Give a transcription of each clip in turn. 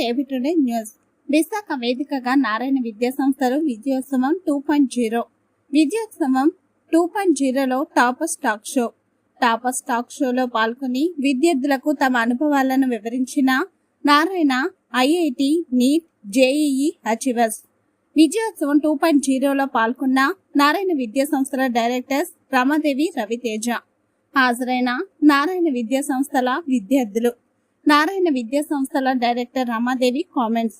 AB today news. Visakha వేదికగా నారాయణ విద్యా సంస్థలు విజయోత్సవం టూ పాయింట్ జీరో. విజయోత్సవం టూ పాయింట్ జీరోలో toppers talk show. Toppers talk షోలో పాల్గొని విద్యార్థులకు తమ అనుభవాలను వివరించిన Narayana IIT NEET JEE achievers విజయోత్సవం two point జీరోలో పాల్గొన్న నారాయణ విద్యా సంస్థల డైరెక్టర్స్ రమాదేవి రవితేజ. హాజరైన నారాయణ విద్యా సంస్థల విద్యార్థులు. నారాయణ విద్యా సంస్థల డైరెక్టర్ రమాదేవి కామెంట్స్.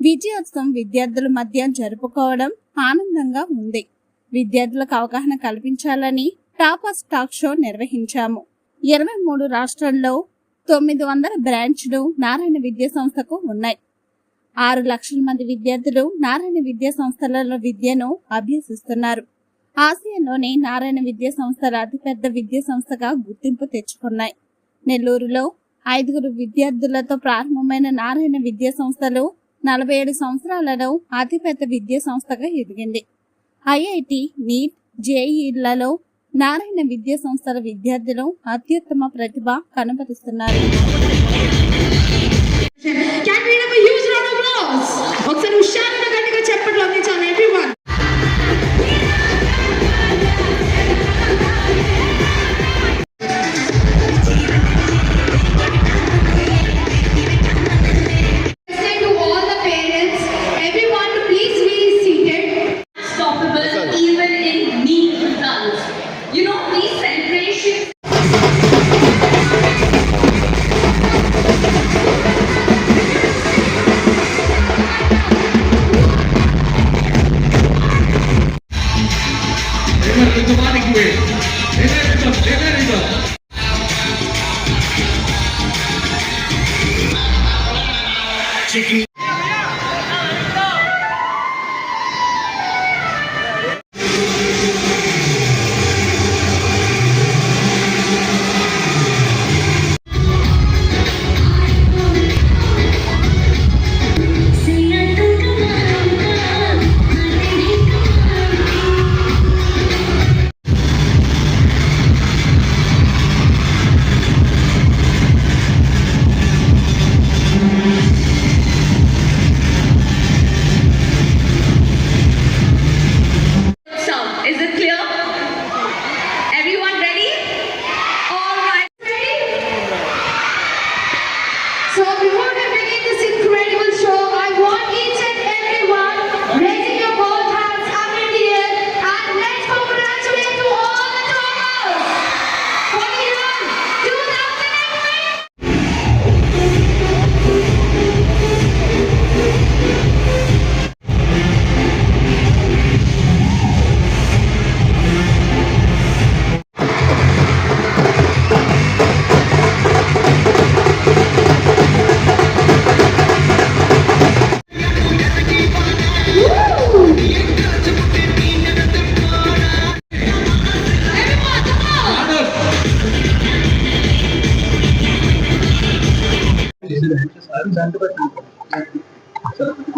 విజయోత్సవం విద్యార్థుల మధ్య జరుపుకోవడం ఆనందంగా ఉంది. విద్యార్థులకు అవగాహన కల్పించాలని టాపర్స్ టాక్ షో నిర్వహించాము. ఇరవై మూడు రాష్ట్రాల్లో తొమ్మిది వందల బ్రాంచ్లు నారాయణ విద్యా సంస్థకు ఉన్నాయి. ఆరు లక్షల మంది విద్యార్థులు నారాయణ విద్యా సంస్థలలో విద్యను అభ్యసిస్తున్నారు. ఆసియాలోని నారాయణ విద్యా సంస్థల అతిపెద్ద విద్యా సంస్థగా గుర్తింపు తెచ్చుకున్నాయి. నెల్లూరులో ఐదుగురు విద్యార్థులతో ప్రారంభమైన నారాయణ విద్యా సంస్థలు నలభై ఏడు సంవత్సరాలలో అతిపెద్ద విద్యా సంస్థగా ఎదిగింది. ఐఐటి నీట్ జేఈలలో నారాయణ విద్యా సంస్థల విద్యార్థులు అత్యుత్తమ ప్రతిభ కనబరుస్తున్నారు. Can You know, these celebrations Emerito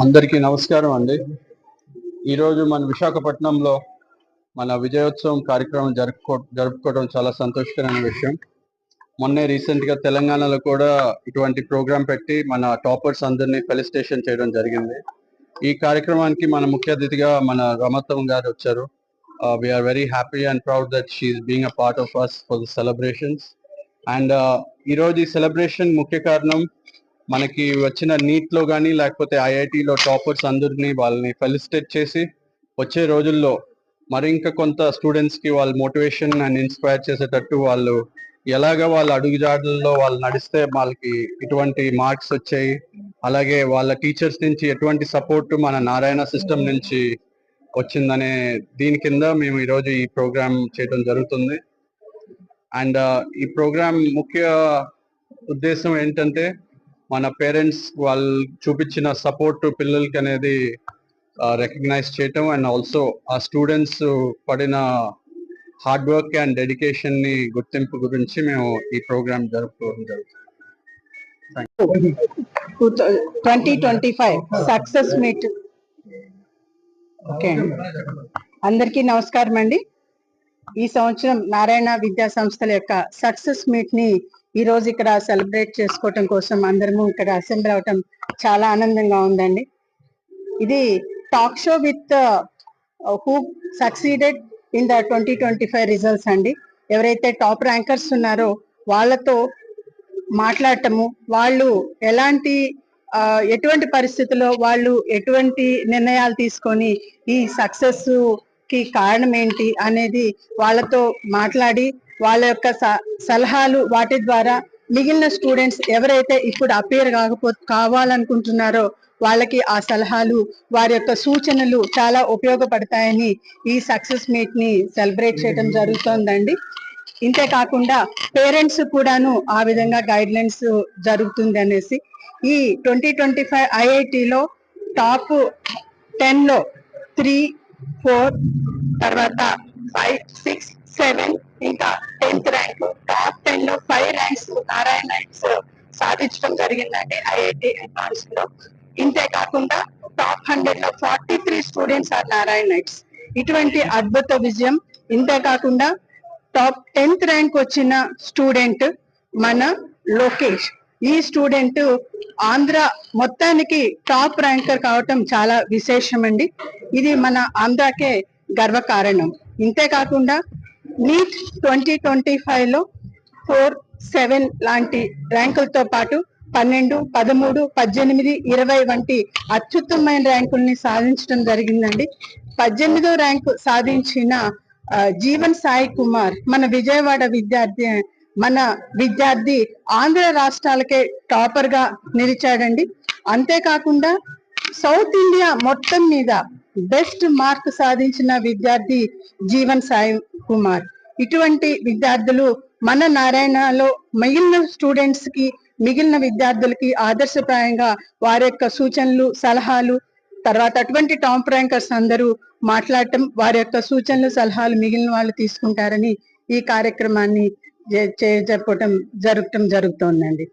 అందరికీ నమస్కారం అండి. ఈరోజు మన విశాఖపట్నంలో మన విజయోత్సవం కార్యక్రమం జరుపుకో జరుపుకోవడం చాలా సంతోషకరమైన విషయం. మొన్నే రీసెంట్గా తెలంగాణలో కూడా ఇటువంటి ప్రోగ్రాం పెట్టి మన టాపర్స్ అందరినీ ఫెలిసిటేషన్ చేయడం జరిగింది. ఈ కార్యక్రమానికి మన ముఖ్య అతిథిగా మన రమతం గారు వచ్చారు. We are very happy and proud that she being a part of us for the celebrations and ఈరోజు ఈ సెలబ్రేషన్ ముఖ్య కారణం మనకి వచ్చిన నీట్లో కానీ లేకపోతే ఐఐటిలో టాపర్స్ అందరినీ వాళ్ళని ఫెలిసిటేట్ చేసి వచ్చే రోజుల్లో మరి ఇంకా కొంత స్టూడెంట్స్కి వాళ్ళ మోటివేషన్ అండ్ ఇన్స్పైర్ చేసేటట్టు వాళ్ళు ఎలాగ వాళ్ళ అడుగుజాడల్లో వాళ్ళు నడిస్తే వాళ్ళకి ఇటువంటి మార్క్స్ వచ్చాయి. అలాగే వాళ్ళ టీచర్స్ నుంచి ఎటువంటి సపోర్ట్ మన నారాయణ సిస్టమ్ నుంచి వచ్చిందనే దీని కింద మేము ఈరోజు ఈ ప్రోగ్రామ్ చేయడం జరుగుతుంది. అండ్ uh, ఈ ప్రోగ్రామ్ ముఖ్య ఉద్దేశం ఏంటంటే మన పేరెంట్స్ వాళ్ళు చూపించిన సపోర్ట్ పిల్లలకి అనేది రికగ్నైజ్ చేయటం అండ్ ఆల్సో ఆ స్టూడెంట్స్ పడిన హార్డ్ వర్క్ అండ్ డెడికేషన్ని గుర్తింపు గురించి మేము ఈ ప్రోగ్రామ్ జరుపుకోవడం జరుగుతుంది. Twenty twenty five success meet okay అందరికీ నమస్కారం అండి. ఈ సంవత్సరం నారాయణ విద్యా సంస్థల యొక్క సక్సెస్ మీట్ని ఈ రోజు ఇక్కడ సెలబ్రేట్ చేసుకోవటం కోసం అందరము ఇక్కడ అసెంబ్లీ అవటం చాలా ఆనందంగా ఉందండి. ఇది talk show with who succeeded in the twenty twenty five results అండి. ఎవరైతే టాప్ ర్యాంకర్స్ ఉన్నారో వాళ్ళతో మాట్లాడటము వాళ్ళు ఎలాంటి ఎటువంటి పరిస్థితుల్లో వాళ్ళు ఎటువంటి నిర్ణయాలు తీసుకొని ఈ సక్సెస్కి కారణం ఏంటి అనేది వాళ్ళతో మాట్లాడి వాళ్ళ యొక్క స- సలహాలు వాటి ద్వారా మిగిలిన స్టూడెంట్స్ ఎవరైతే ఇప్పుడు అపేర్ కాకపో కావాలనుకుంటున్నారో వాళ్ళకి ఆ సలహాలు వారి యొక్క సూచనలు చాలా ఉపయోగపడతాయని ఈ సక్సెస్ మీట్ని సెలబ్రేట్ చేయడం జరుగుతోందండి. ఇంతే కాకుండా పేరెంట్స్ కూడాను ఆ విధంగా గైడ్ లైన్స్ జరుగుతుంది అనేసి ఈ ట్వంటీ ట్వంటీ ఫైవ్ ఐఐటిలో టాప్ టెన్లో త్రీ ఫోర్ తర్వాత ఫైవ్ సిక్స్ సెవెన్ ఇంకా టెన్త్ ర్యాంక్ టాప్ టెన్లో ఫైవ్ ర్యాంక్స్ నారాయణ ర్యాంక్స్ సాధించడం జరిగిందండి ఐఐటి అడ్వాన్స్లో ఇంతే కాకుండా టాప్ హండ్రెడ్లో forty three students are Narayana nights ఇటువంటి అద్భుత విజయం. ఇంతే కాకుండా టాప్ టెన్త్ ర్యాంక్ వచ్చిన స్టూడెంట్ మన లోకేష్. ఈ స్టూడెంట్ ఆంధ్ర మొత్తానికి టాప్ ర్యాంకర్ కావటం చాలా విశేషం అండి ఇది మన ఆంధ్రాకే గర్వకారణం. ఇంతే కాకుండా నీట్ ట్వంటీ ట్వంటీ ఫైవ్లో ఫోర్ సెవెన్ లాంటి ర్యాంకులతో పాటు పన్నెండు పదమూడు పద్దెనిమిది ఇరవై వంటి అత్యుత్తమైన ర్యాంకుల్ని సాధించడం జరిగిందండి. పద్దెనిమిదో ర్యాంకు సాధించిన జీవన్ సాయి కుమార్ మన విజయవాడ విద్యార్థి మన విద్యార్థి ఆంధ్ర రాష్ట్రాలకే టాపర్గా నిలిచాడండి. అంతేకాకుండా సౌత్ ఇండియా మొత్తం మీద బెస్ట్ మార్క్ సాధించిన విద్యార్థి జీవన్ సాయి కుమార్. ఇటువంటి విద్యార్థులు మన నారాయణలో మిగిలిన స్టూడెంట్స్కి మిగిలిన విద్యార్థులకి ఆదర్శప్రాయంగా వారి యొక్క సూచనలు సలహాలు తర్వాత అటువంటి టాప్ ర్యాంకర్స్ అందరూ మాట్లాడటం వారి యొక్క సూచనలు సలహాలు మిగిలిన వాళ్ళు తీసుకుంటారని ఈ కార్యక్రమాన్ని జ- జరగటం జరుగుతోందండి.